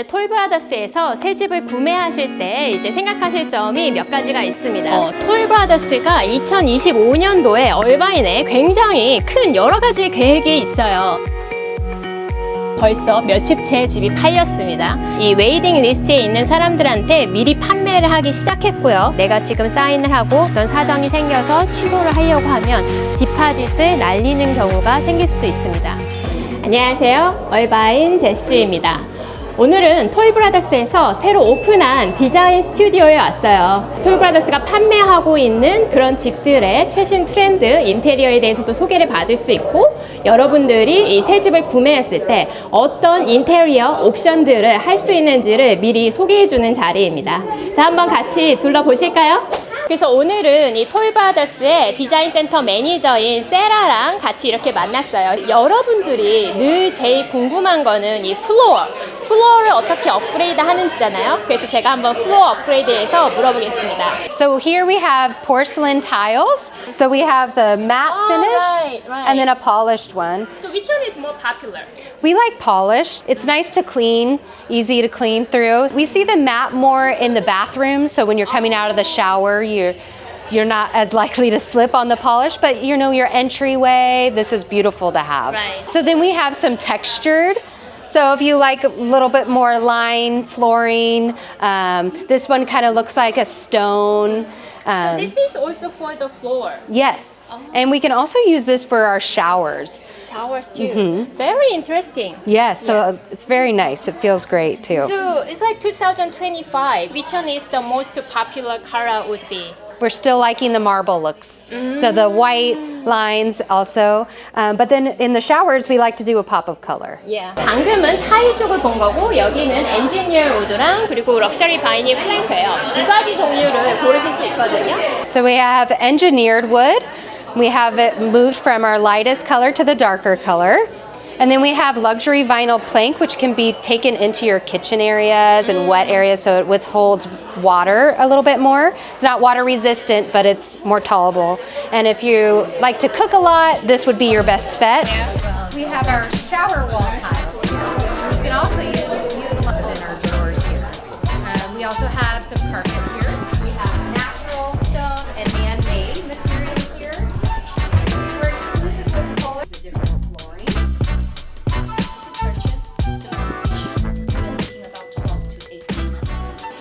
이제 톨브라더스에서 새 집을 구매하실 때 이제 생각하실 점이 몇 가지가 있습니다. 어, 톨브라더스가 2025년도에 얼바인에 굉장히 큰 여러 가지 계획이 있어요. 벌써 몇십 채 집이 팔렸습니다. 이 웨이팅 리스트에 있는 사람들한테 미리 판매를 하기 시작했고요. 내가 지금 사인을 하고 어떤 사정이 생겨서 취소를 하려고 하면 디파짓을 날리는 경우가 생길 수도 있습니다. 안녕하세요. 얼바인 제시입니다. 오늘은 톨브라더스에서 새로 오픈한 디자인 스튜디오에 왔어요. 톨브라더스가 판매하고 있는 그런 집들의 최신 트렌드 인테리어에 대해서도 소개를 받을 수 있고 여러분들이 이 새 집을 구매했을 때 어떤 인테리어 옵션들을 할 수 있는지를 미리 소개해 주는 자리입니다. 자, 한번 같이 둘러보실까요? 그래서 오늘은 이 톨브라더스의 디자인 센터 매니저인 세라랑 같이 이렇게 만났어요. 여러분들이 늘 제일 궁금한 거는 이 플로어, 플로어를 어떻게 업그레이드 하는지잖아요. 그래서 제가 한번 플로어 업그레이드에서 물어보겠습니다. So here we have porcelain tiles. So we have the matte Oh, finish right, right. and then a polished one. So which one is more popular? We like polished. It's nice to clean, easy to clean through. We see the matte more in the bathroom, so when you're coming out of the shower, you're you're not as likely to slip on the polish, but you know your entryway, this is beautiful to have. Right. So then we have some textured. So if you like a little bit more line flooring, um, this one kind of looks like a stone. Um, This is also for the floor. Yes. And we can also use this for our showers. Showers too. Very interesting. Yes, so it's very nice. It feels great too. So it's like 2025. Which one is the most popular color would be? We're still liking the marble looks. So the white lines also. Um, but then in the showers, we like to do a pop of color. Yeah. 방금은 타일 쪽을 본 거고 여기는 엔지니어 우드랑 그리고 럭셔리 바이닐 플랭크예요. 두 가지 종류를 고르실 수 있거든요. So we have engineered wood. We have it moved from our lightest color to the darker color. And then we have luxury vinyl plank, which can be taken into your kitchen areas and wet areas so it withholds water a little bit more. It's not water resistant, but it's more tolerable. And if you like to cook a lot, this would be your best bet. We have our shower wall tiles. You can also use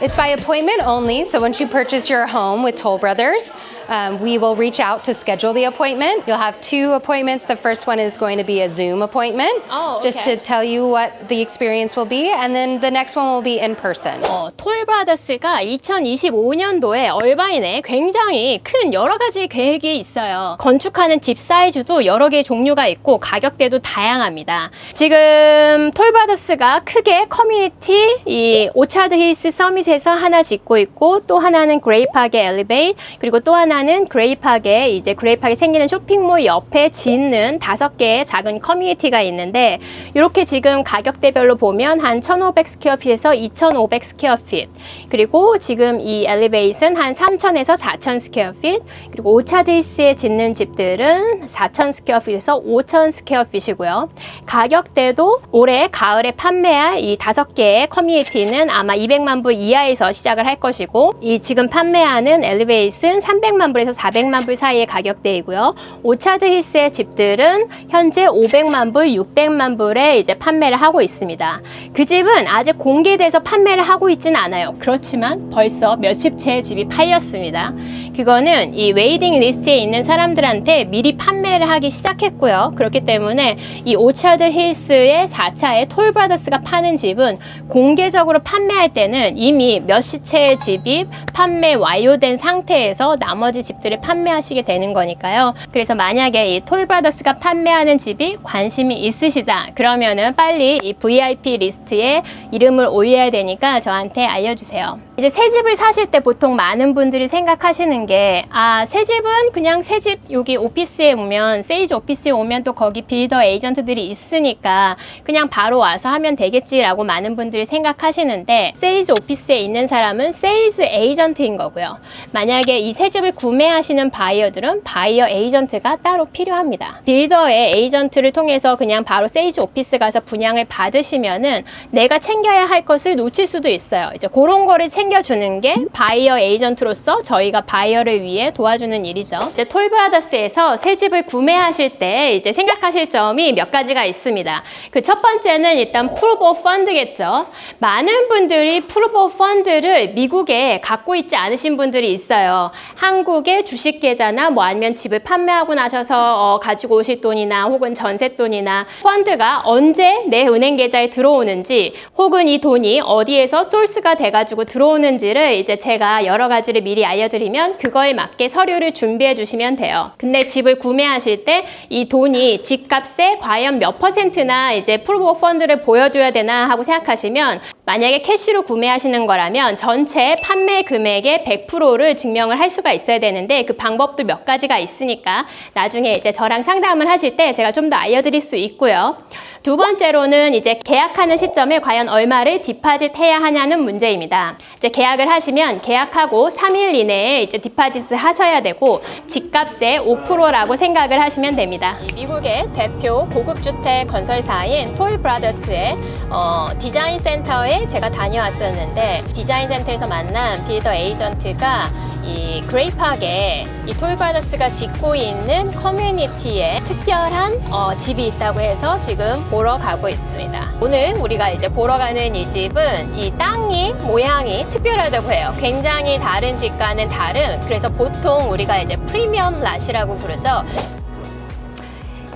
It's by appointment only, so once you purchase your home with Toll Brothers, um, we will reach out to schedule the appointment. You'll have two appointments. The first one is going to be a Zoom appointment, Oh, just okay. to tell you what the experience will be, and then the next one will be in person. 어, 톨브라더스가 2025년도에 얼바인에 굉장히 큰 여러 가지 계획이 있어요. 건축하는 집 사이즈도 여러 개의 종류가 있고 가격대도 다양합니다. 지금 톨브라더스가 크게 커뮤니티 이 오차드 힐스 서밋에서 하나 짓고 있고 또 하나는 그레이팍의 엘리베이트 그리고 또 하나 는 그레이팍의 이제 그레이팍에 생기는 쇼핑몰 옆에 짓는 다섯 개의 작은 커뮤니티가 있는데 이렇게 지금 가격대별로 보면 한 1,500 스퀘어핏에서 2,500 스퀘어핏 그리고 지금 이 엘리베이트는 한 3,000에서 4,000 스퀘어핏 그리고 오차드힐스에 짓는 집들은 4,000 스퀘어핏에서 5,000 스퀘어핏이고요. 가격대도 올해 가을에 판매할 이 다섯 개의 커뮤니티는 아마 200만 불 이하에서 시작을 할 것이고 이 지금 판매하는 엘리베이트는 300만 불에서 400만 불 사이의 가격대이고요. 오차드 힐스의 집들은 현재 500만 불, 600만 불에 이제 판매를 하고 있습니다. 그 집은 아직 공개돼서 판매를 하고 있지는 않아요. 그렇지만 벌써 몇십 채의 집이 팔렸습니다. 그거는 이 웨이팅 리스트에 있는 사람들한테 미리 판매를 하기 시작했고요. 그렇기 때문에 이 오차드 힐스의 4차의 톨브라더스가 파는 집은 공개적으로 판매할 때는 이미 몇십 채의 집이 판매 완료된 상태에서 나머지 집들을 판매하시게 되는 거니까요. 그래서 만약에 이 톨브라더스가 판매하는 집이 관심이 있으시다. 그러면은 빨리 이 VIP 리스트에 이름을 올려야 되니까 저한테 알려주세요. 이제 새 집을 사실 때 보통 많은 분들이 생각하시는 게, 아, 새 집은 그냥 새 집 여기 오피스에 오면, 세이지 오피스에 오면 또 거기 빌더 에이전트들이 있으니까 그냥 바로 와서 하면 되겠지라고 많은 분들이 생각하시는데, 세이지 오피스에 있는 사람은 세이즈 에이전트인 거고요. 만약에 이 새 집을 구매하시는 바이어들은 바이어 에이전트가 따로 필요합니다. 빌더의 에이전트를 통해서 그냥 바로 세이지 오피스 가서 분양을 받으시면은 내가 챙겨야 할 것을 놓칠 수도 있어요. 이제 그런 거를 챙 겨주는 게 바이어 에이전트로서 저희가 바이어를 위해 도와주는 일이죠. 이제 톨브라더스에서 새 집을 구매하실 때 이제 생각하실 점이 몇 가지가 있습니다. 그 첫 번째는 일단 프로보 펀드겠죠. 많은 분들이 프로보 펀드를 미국에 갖고 있지 않으신 분들이 있어요. 한국의 주식 계좌나 뭐 아니면 집을 판매하고 나셔서 어, 가지고 오실 돈이나 혹은 전세 돈이나 펀드가 언제 내 은행 계좌에 들어오는지 혹은 이 돈이 어디에서 소스가 돼가지고 들어오는 지를 이제 제가 여러 가지를 미리 알려드리면 그거에 맞게 서류를 준비해 주시면 돼요. 근데 집을 구매하실 때 이 돈이 집값에 과연 몇 퍼센트나 이제 프로보 펀드를 보여줘야 되나 하고 생각하시면 만약에 캐시로 구매하시는 거라면 전체 판매 금액의 100%를 증명을 할 수가 있어야 되는데 그 방법도 몇 가지가 있으니까 나중에 이제 저랑 상담을 하실 때 제가 좀 더 알려드릴 수 있고요. 두 번째로는 이제 계약하는 시점에 과연 얼마를 디파짓 해야 하냐는 문제입니다. 이제 계약을 하시면 계약하고 3일 이내에 이제 디파짓을 하셔야 되고 집값의 5%라고 생각을 하시면 됩니다. 미국의 대표 고급 주택 건설사인 톨 브라더스의 어, 디자인 센터 에 제가 다녀왔었는데 디자인 센터에서 만난 빌더 에이전트가 이 그레이팍에 이 톨브라더스가 짓고 있는 커뮤니티에 특별한 어, 집이 있다고 해서 지금 보러 가고 있습니다. 오늘 우리가 이제 보러 가는 이 집은 이 땅이 모양이 특별하다고 해요. 굉장히 다른 집과는 다른 그래서 보통 우리가 이제 프리미엄 랏이라고 부르죠.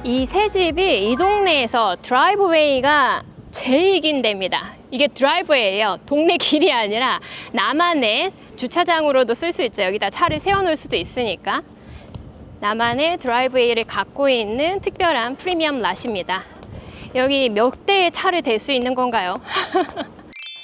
이 새 집이 이 동네에서 드라이브웨이가 제일 긴 데입니다. 이게 드라이브웨이예요. 동네 길이 아니라 나만의 주차장으로도 쓸 수 있죠. 여기다 차를 세워놓을 수도 있으니까. 나만의 드라이브웨이를 갖고 있는 특별한 프리미엄 랏입니다. 여기 몇 대의 차를 댈 수 있는 건가요?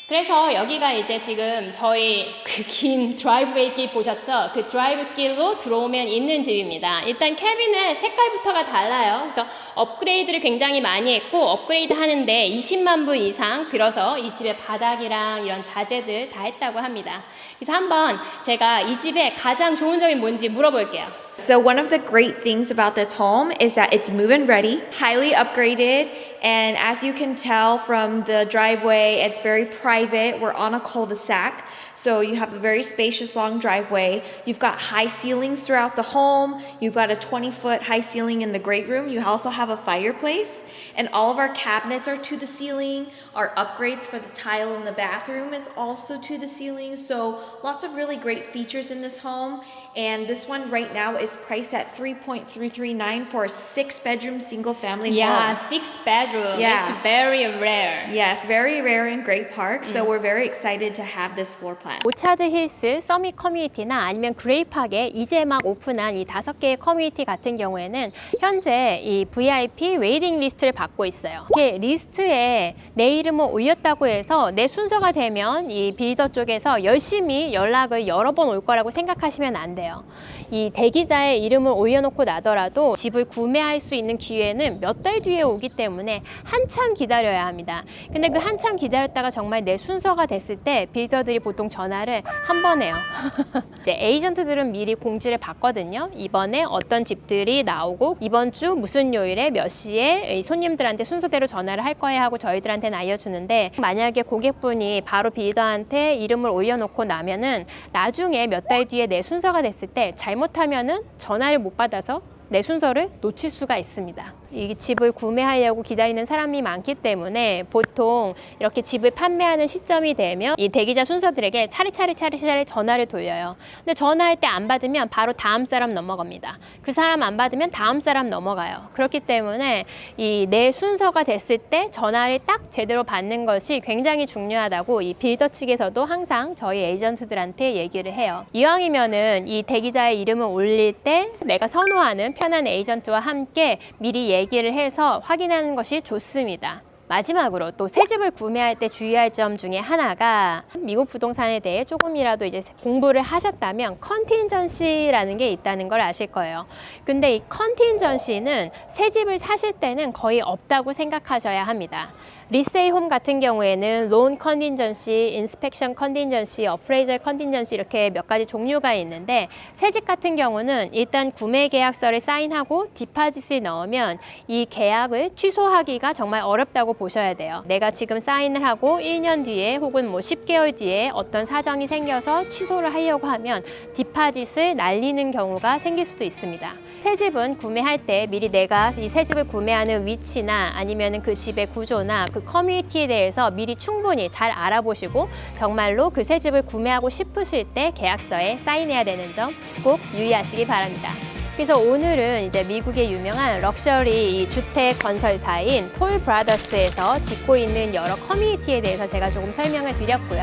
그래서 여기가 이제 지금 저희 그 긴 드라이브웨이 길 보셨죠? 그 드라이브 길로 들어오면 있는 집입니다. 일단 캐비넷 색깔부터가 달라요. 그래서 업그레이드를 굉장히 많이 했고 업그레이드 하는데 20만 불 이상 들어서 이 집의 바닥이랑 이런 자재들 다 했다고 합니다. 그래서 한번 제가 이 집의 가장 좋은 점이 뭔지 물어볼게요. So, one of the great things about this home is that it's move in ready, highly upgraded, and as you can tell from the driveway, it's very private. We're on a cul de sac, so you have a very spacious long driveway. You've got high ceilings throughout the home, you've got a 20 foot high ceiling in the great room. You also have a fireplace, and all of our cabinets are to the ceiling. Our upgrades for the tile in the bathroom is also to the ceiling, so lots of really great features in this home. And this one right now is priced at 3.339 for a six bedroom single family home. Yeah, six bedroom. Yeah. It's very rare. Yes, very rare in Great Park. So we're very excited to have this floor plan. 오차드 힐스 서밋 커뮤니티나 아니면 그레이팍에 이제 막 오픈한 이 다섯 개의 커뮤니티 같은 경우에는 현재 이 VIP 웨이팅 리스트를 받고 있어요. 이렇게 리스트에 내 이름을 올렸다고 해서 내 순서가 되면 이 빌더 쪽에서 열심히 연락을 여러 번 올 거라고 생각하시면 안 돼요. 이 대기자의 이름을 올려놓고 나더라도 집을 구매할 수 있는 기회는 몇 달 뒤에 오기 때문에 한참 기다려야 합니다. 근데 그 한참 기다렸다가 정말 내 순서가 됐을 때 빌더들이 보통 전화를 한 번 해요. 이제 에이전트들은 미리 공지를 받거든요. 이번에 어떤 집들이 나오고 이번 주 무슨 요일에 몇 시에 이 손님들한테 순서대로 전화를 할 거야 하고 저희들한테는 알려주는데 만약에 고객분이 바로 빌더한테 이름을 올려놓고 나면은 나중에 몇 달 뒤에 내 순서가 됐을 때 잘못하면은 전화를 못 받아서 내 순서를 놓칠 수가 있습니다. 이 집을 구매하려고 기다리는 사람이 많기 때문에 보통 이렇게 집을 판매하는 시점이 되면 이 대기자 순서들에게 차례차례 차례차례 전화를 돌려요. 근데 전화할 때 안 받으면 바로 다음 사람 넘어갑니다. 그 사람 안 받으면 다음 사람 넘어가요. 그렇기 때문에 이 내 순서가 됐을 때 전화를 딱 제대로 받는 것이 굉장히 중요하다고 이 빌더 측에서도 항상 저희 에이전트들한테 얘기를 해요. 이왕이면은 이 대기자의 이름을 올릴 때 내가 선호하는 편한 에이전트와 함께 미리 얘기를 해서 확인하는 것이 좋습니다. 마지막으로 또 새 집을 구매할 때 주의할 점 중에 하나가 미국 부동산에 대해 조금이라도 이제 공부를 하셨다면 컨틴전시라는 게 있다는 걸 아실 거예요. 근데 이 컨틴전시는 새 집을 사실 때는 거의 없다고 생각하셔야 합니다. 리세이 홈 같은 경우에는 론 컨딘전시, 인스펙션 컨딘전시, 어프레이저 컨딘전시 이렇게 몇 가지 종류가 있는데 새집 같은 경우는 일단 구매 계약서를 사인하고 디파짓을 넣으면 이 계약을 취소하기가 정말 어렵다고 보셔야 돼요. 내가 지금 사인을 하고 1년 뒤에 혹은 뭐 10개월 뒤에 어떤 사정이 생겨서 취소를 하려고 하면 디파짓을 날리는 경우가 생길 수도 있습니다. 새 집은 구매할 때 미리 내가 이 새 집을 구매하는 위치나 아니면 그 집의 구조나 그 커뮤니티에 대해서 미리 충분히 잘 알아보시고 정말로 그 새 집을 구매하고 싶으실 때 계약서에 사인해야 되는 점 꼭 유의하시기 바랍니다. 그래서 오늘은 이제 미국의 유명한 럭셔리 이 주택 건설사인 톨 브라더스에서 짓고 있는 여러 커뮤니티에 대해서 제가 조금 설명을 드렸고요.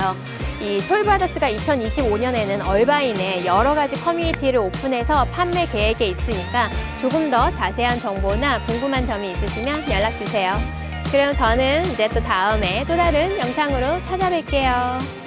이 톨 브라더스가 2025년에는 얼바인에 여러 가지 커뮤니티를 오픈해서 판매 계획에 있으니까 조금 더 자세한 정보나 궁금한 점이 있으시면 연락 주세요. 그럼 저는 이제 또 다음에 또 다른 영상으로 찾아뵐게요.